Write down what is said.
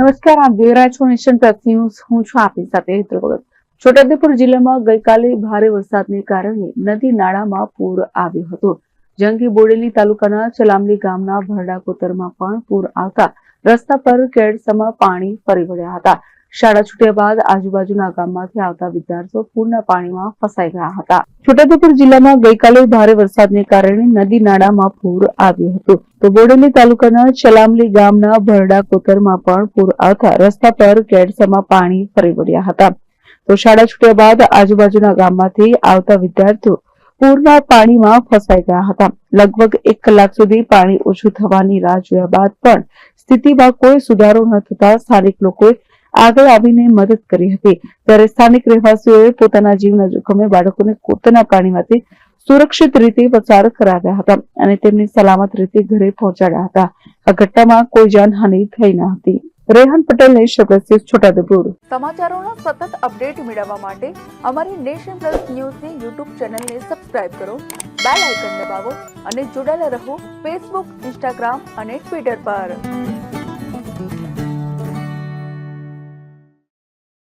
નમસ્કાર, આપ જોઈ રહ્યા છો નેશન પ્લસ ન્યૂઝ હું છું આપની સાથે હેતલ છોટાઉદેપુર જિલ્લામાં ગઈકાલે ભારે વરસાદને કારણે નદી નાળામાં પૂર આવ્યો હતો. જંગી બોડેલી તાલુકાના ચલામલી ગામના ભરડા કોતરમાં પણ પૂર આવતા રસ્તા પર કેડસમાં પાણી ફરી વળ્યા હતા. શાળા છૂટ્યા બાદ આજુબાજુના ગામમાંથી આવતા વિદ્યાર્થીઓ પૂરના પાણીમાં ફસાઈ ગયા હતા. છોટાઉદેપુર જિલ્લામાં ગઈકાલે ભારે વરસાદને કારણે નદી નાળામાં પૂર આવ્યું હતું. તો બોડેલી તાલુકાના ચલામલી ગામના ભરડા કોતરમાં પણ પૂર આવતા રસ્તા પર કેડસમાં પાણી ફરી વળ્યા હતા. તો શાળા છૂટ્યા બાદ આજુબાજુના ગામમાંથી આવતા વિદ્યાર્થીઓ પૂરના પાણીમાં ફસાઈ ગયા હતા. લગભગ એક કલાક સુધી પાણી ઓછું થવાની રાહ જોયા બાદ પણ સ્થિતિમાં કોઈ સુધારો ન થતા સ્થાનિક લોકોએ આગળ આવીને મદદ કરી હતી. ત્યારે સ્થાનિક રહેવાસીઓએ પોતાના જીવના જોખમે બાળકોને કોતરના પાણીમાંથી સુરક્ષિત રીતે પસાર કરાવ્યા હતા અને તેમને સલામત રીતે ઘરે પહોંચાડ્યા હતા. આ ઘટનામાં કોઈ જાનહાનિ થઈ ન હતી. Rehan Patel nation plus Chhotaudepur. સમાચારોનો સતત અપડેટ મેળવવા માટે અમારી નેશન પ્લસ ન્યૂઝની યુટ્યુબ ચેનલને સબસ્ક્રાઇબ કરો, બેલ આઇકન દબાવો અને જોડાયેલા રહો ફેસબુક, ઇન્સ્ટાગ્રામ અને ટ્વિટર પર.